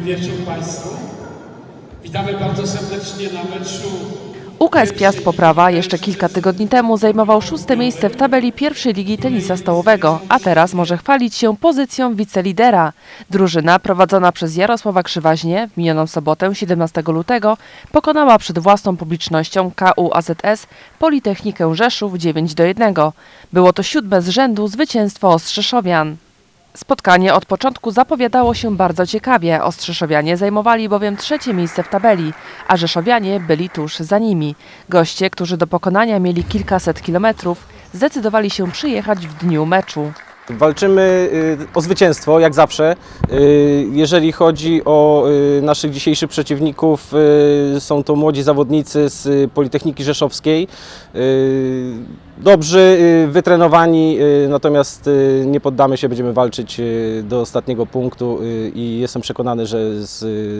wieczór Państwu. Witamy bardzo serdecznie na meczu. UKS Piast Poprawa jeszcze kilka tygodni temu zajmował szóste miejsce w tabeli pierwszej ligi tenisa stołowego, a teraz może chwalić się pozycją wicelidera. Drużyna prowadzona przez Jarosława Krzywaźnie w minioną sobotę 17 lutego pokonała przed własną publicznością KUAZS Politechnikę Rzeszów 9 do 1. Było to siódme z rzędu zwycięstwo Ostrzeszowian. Spotkanie od początku zapowiadało się bardzo ciekawie. Ostrzeszowianie zajmowali bowiem trzecie miejsce w tabeli, a Rzeszowianie byli tuż za nimi. Goście, którzy do pokonania mieli kilkaset kilometrów, zdecydowali się przyjechać w dniu meczu. Walczymy y, o zwycięstwo, jak zawsze. Y, Jeżeli chodzi o y, naszych dzisiejszych przeciwników, są to młodzi zawodnicy z Politechniki Rzeszowskiej. Dobrzy, wytrenowani, natomiast nie poddamy się, będziemy walczyć do ostatniego punktu i jestem przekonany, że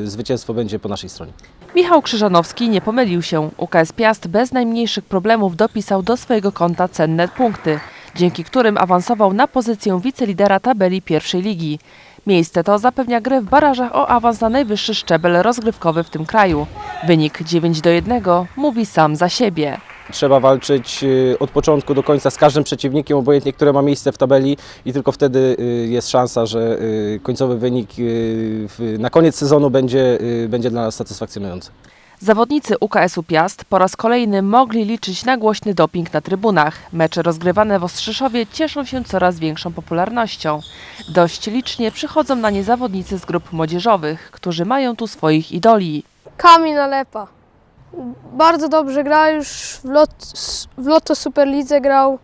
zwycięstwo będzie po naszej stronie. Michał Krzyżanowski nie pomylił się. UKS Piast bez najmniejszych problemów dopisał do swojego konta cenne punkty, dzięki którym awansował na pozycję wicelidera tabeli pierwszej ligi. Miejsce to zapewnia grę w barażach o awans na najwyższy szczebel rozgrywkowy w tym kraju. Wynik 9 do 1 mówi sam za siebie. Trzeba walczyć y, od początku do końca z każdym przeciwnikiem, obojętnie które ma miejsce w tabeli i tylko wtedy y, jest szansa, że y, końcowy wynik na koniec sezonu będzie, będzie dla nas satysfakcjonujący. Zawodnicy UKS-u Piast po raz kolejny mogli liczyć na głośny doping na trybunach. Mecze rozgrywane w Ostrzyszowie cieszą się coraz większą popularnością. Dość licznie przychodzą na nie zawodnicy z grup młodzieżowych, którzy mają tu swoich idoli. Kamil Nalepa. Bardzo dobrze gra, już w, lot, w Lotto Superlidze grał.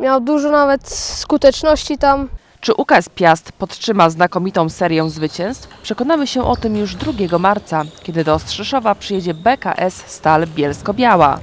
Miał dużo nawet skuteczności tam. Czy UKS Piast podtrzyma znakomitą serię zwycięstw? Przekonamy się o tym już 2 marca, kiedy do Ostrzyszowa przyjedzie BKS Stal Bielsko-Biała.